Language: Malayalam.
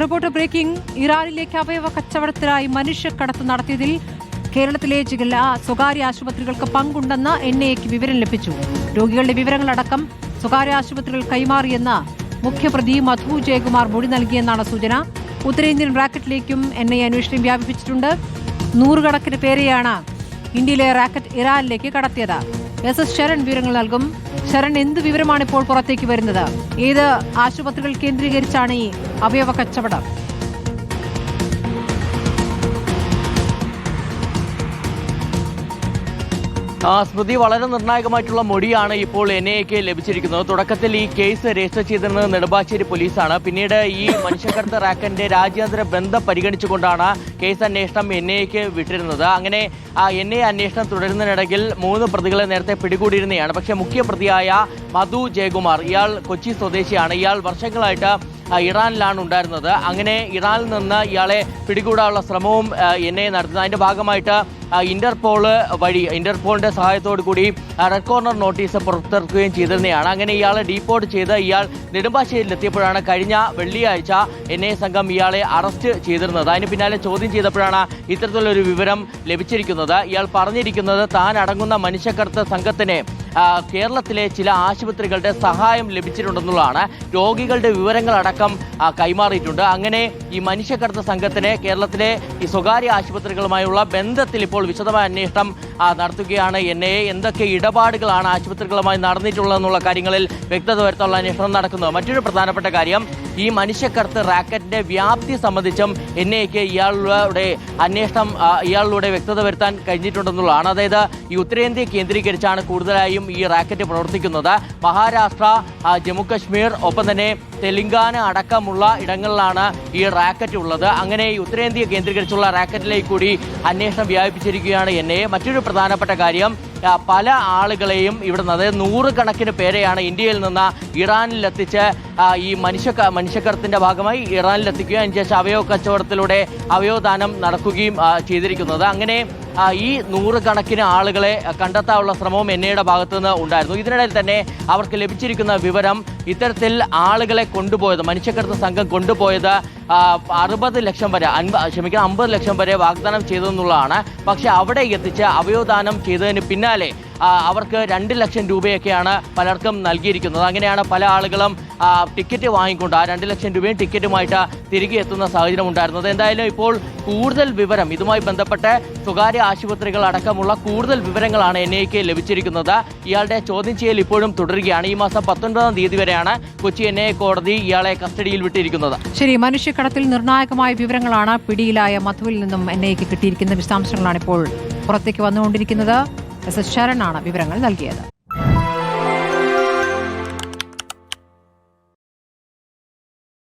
Reporter breaking. ഇറാനിലേക്ക് അവയവ കച്ചവടത്തിനായി മനുഷ്യക്കടത്ത് നടത്തിയതിൽ കേരളത്തിലെ ചില സ്വകാര്യ ആശുപത്രികൾക്ക് പങ്കുണ്ടെന്ന് എൻ ഐക്ക് വിവരം ലഭിച്ചു. രോഗികളുടെ വിവരങ്ങളടക്കം സ്വകാര്യ ആശുപത്രികൾ കൈമാറിയെന്ന് മുഖ്യപ്രതി മധു ജയകുമാർ മൊഴി നൽകിയെന്നാണ് സൂചന. ഉത്തരേന്ത്യൻ റാക്കറ്റിലേക്കും എൻ ഐ അന്വേഷണം വ്യാപിപ്പിച്ചിട്ടുണ്ട്. നൂറുകണക്കിന് പേരെയാണ് ഇന്ത്യയിലെ റാക്കറ്റ് ഇറാനിലേക്ക് കടത്തിയത്. എസ് എസ് ശരൺ വിവരങ്ങൾ നൽകും. ശരൺ എന്ത് വിവരമാണ് ഇപ്പോൾ പുറത്തേക്ക് വരുന്നത്? ഏത് ആശുപത്രികൾ കേന്ദ്രീകരിച്ചാണ് ഈ അവയവ കച്ചവടം? സ്മൃതി വളരെ നിർണായകമായിട്ടുള്ള മൊഴിയാണ് ഇപ്പോൾ എൻ ഐക്ക് ലഭിച്ചിരിക്കുന്നത്. തുടക്കത്തിൽ ഈ കേസ് രജിസ്റ്റർ ചെയ്തിരുന്നത് നെടുമ്പാശ്ശേരി പോലീസാണ്. പിന്നീട് ഈ മനുഷ്യക്കടത്ത് റാക്കന്റെ രാജ്യാന്തര ബന്ധം പരിഗണിച്ചുകൊണ്ടാണ് കേസ് അന്വേഷണം എൻ ഐക്ക് വിട്ടിരുന്നത്. അങ്ങനെ ആ എൻ ഐ അന്വേഷണം തുടരുന്നതിനിടയിൽ മൂന്ന് പ്രതികളെ നേരത്തെ പിടികൂടിയിരുന്നതാണ്. പക്ഷേ മുഖ്യ പ്രതിയായ മധു ജയകുമാർ ഇയാൾ കൊച്ചി സ്വദേശിയാണ്. ഇയാൾ വർഷങ്ങളായിട്ട് ഇറാനിലാണ് ഉണ്ടായിരുന്നത്. അങ്ങനെ ഇറാനിൽ നിന്ന് ഇയാളെ പിടികൂടാനുള്ള ശ്രമവും എൻ ഐ നടത്തുന്നത്. അതിന്റെ ഭാഗമായിട്ട് ഇന്റർപോൾ വഴി ഇന്റർപോളിന്റെ സഹായത്തോടു കൂടി റെഡ് കോർണർ നോട്ടീസ് പുറത്തിറക്കുകയും ചെയ്തിരുന്നതാണ് അങ്ങനെ ഇയാളെ ഡീപ്പോർട്ട് ചെയ്ത് ഇയാൾ നെടുമ്പാശ്ശേരിയിലെത്തിയപ്പോഴാണ് കഴിഞ്ഞ വെള്ളിയാഴ്ച എൻ ഐ സംഘം ഇയാളെ അറസ്റ്റ് ചെയ്തിരുന്നത്. അതിന് പിന്നാലെ ചോദ്യം ചെയ്തപ്പോഴാണ് ഇത്തരത്തിലൊരു വിവരം ലഭിച്ചിരിക്കുന്നത്. ഇയാൾ പറഞ്ഞിരിക്കുന്നത് താൻ അടങ്ങുന്ന മനുഷ്യക്കടത്ത് സംഘത്തിന് കേരളത്തിലെ ചില ആശുപത്രികളുടെ സഹായം ലഭിച്ചിട്ടുണ്ടെന്നുള്ളതാണ്. രോഗികളുടെ വിവരങ്ങളടക്കം കൈമാറിയിട്ടുണ്ട്. അങ്ങനെ ഈ മനുഷ്യക്കടത്ത് സംഘത്തിന് കേരളത്തിലെ ഈ സ്വകാര്യ ആശുപത്രികളുമായുള്ള ബന്ധത്തിൽ ഇപ്പോൾ വിശദമായ അന്വേഷണം നടത്തുകയാണ് എൻ എ എന്തൊക്കെ ഇടപാടുകളാണ് ആശുപത്രികളുമായി നടന്നിട്ടുള്ളതെന്നുള്ള കാര്യങ്ങളിൽ വ്യക്തത വരുത്താനുള്ള അന്വേഷണം നടക്കുന്നത് മറ്റൊരു പ്രധാനപ്പെട്ട കാര്യം ഈ മനുഷ്യക്കടത്ത് റാക്കറ്റിന്റെ വ്യാപ്തി സംബന്ധിച്ചും എൻ ഐക്ക് ഇയാളുടെ അന്വേഷണം ഇയാളിലൂടെ വ്യക്തത വരുത്താൻ കഴിഞ്ഞിട്ടുണ്ടെന്നുള്ളതാണ്. അതായത് ഈ ഉത്തരേന്ത്യ കേന്ദ്രീകരിച്ചാണ് കൂടുതലായും ഈ റാക്കറ്റ് പ്രവർത്തിക്കുന്നത്. മഹാരാഷ്ട്ര ജമ്മുകശ്മീർ ജമ്മു കശ്മീർ ഒപ്പം തന്നെ തെലങ്കാന അടക്കമുള്ള ഇടങ്ങളിലാണ് ഈ റാക്കറ്റ് ഉള്ളത്. അങ്ങനെ ഈ ഉത്തരേന്ത്യ കേന്ദ്രീകരിച്ചുള്ള റാക്കറ്റിലേക്ക് കൂടി അന്വേഷണം വ്യാപിപ്പിച്ചിരിക്കുകയാണ് എൻ മറ്റൊരു പ്രധാനപ്പെട്ട കാര്യം പല ആളുകളെയും ഇവിടെ നിന്ന് അതായത് നൂറുകണക്കിന് പേരെയാണ് ഇന്ത്യയിൽ നിന്ന് ഇറാനിലെത്തിച്ച് ഈ മനുഷ്യ മനുഷ്യക്കടത്തിന്റെ ഭാഗമായി ഇറാനിലെത്തിക്കുകയും അതിനുശേഷം അവയവ കച്ചവടത്തിലൂടെ അവയവദാനം നടക്കുകയും ചെയ്തിരിക്കുന്നത്. അങ്ങനെ ഈ നൂറുകണക്കിന് ആളുകളെ കണ്ടെത്താനുള്ള ശ്രമവും എൻ ഐയുടെ ഭാഗത്തു നിന്ന് ഉണ്ടായിരുന്നു. ഇതിനിടയിൽ തന്നെ അവർക്ക് ലഭിച്ചിരിക്കുന്ന വിവരം ഇത്തരത്തിൽ ആളുകളെ കൊണ്ടുപോയത് മനുഷ്യക്കടത്ത് സംഘം കൊണ്ടുപോയത് അറുപത് ലക്ഷം വരെ അൻപ ക്ഷമിക്കണം അമ്പത് ലക്ഷം വരെ വാഗ്ദാനം ചെയ്തെന്നുള്ളതാണ്. പക്ഷേ അവിടെ എത്തിച്ച് അവയോദാനം ചെയ്തതിന് പിന്നാലെ അവർക്ക് രണ്ട് ലക്ഷം രൂപയൊക്കെയാണ് പലർക്കും നൽകിയിരിക്കുന്നത്. അങ്ങനെയാണ് പല ആളുകളും ടിക്കറ്റ് വാങ്ങിക്കൊണ്ട് ആ രണ്ട് ലക്ഷം രൂപയും ടിക്കറ്റുമായിട്ട് തിരികെ എത്തുന്ന സാഹചര്യം ഉണ്ടായിരുന്നത്. എന്തായാലും ഇപ്പോൾ കൂടുതൽ വിവരം ഇതുമായി ബന്ധപ്പെട്ട് സ്വകാര്യ ആശുപത്രികൾ അടക്കമുള്ള കൂടുതൽ വിവരങ്ങളാണ് എൻ ലഭിച്ചിരിക്കുന്നത്. ഇയാളുടെ ചോദ്യം ചെയ്യൽ ഇപ്പോഴും തുടരുകയാണ്. ഈ മാസം പത്തൊൻപതാം തീയതി വരെയാണ് കൊച്ചി എൻ കോടതി ഇയാളെ കസ്റ്റഡിയിൽ വിട്ടിരിക്കുന്നത്. ശരി മനുഷ്യക്കടത്തിൽ നിർണായകമായ വിവരങ്ങളാണ് പിടിയിലായ മധുവിൽ നിന്നും എൻ ഐക്ക് കിട്ടിയിരിക്കുന്ന വിശദാംശങ്ങളാണ് ഇപ്പോൾ പുറത്തേക്ക് വന്നുകൊണ്ടിരിക്കുന്നത്. എസ് എസ് ആണ് വിവരങ്ങൾ നൽകിയത്.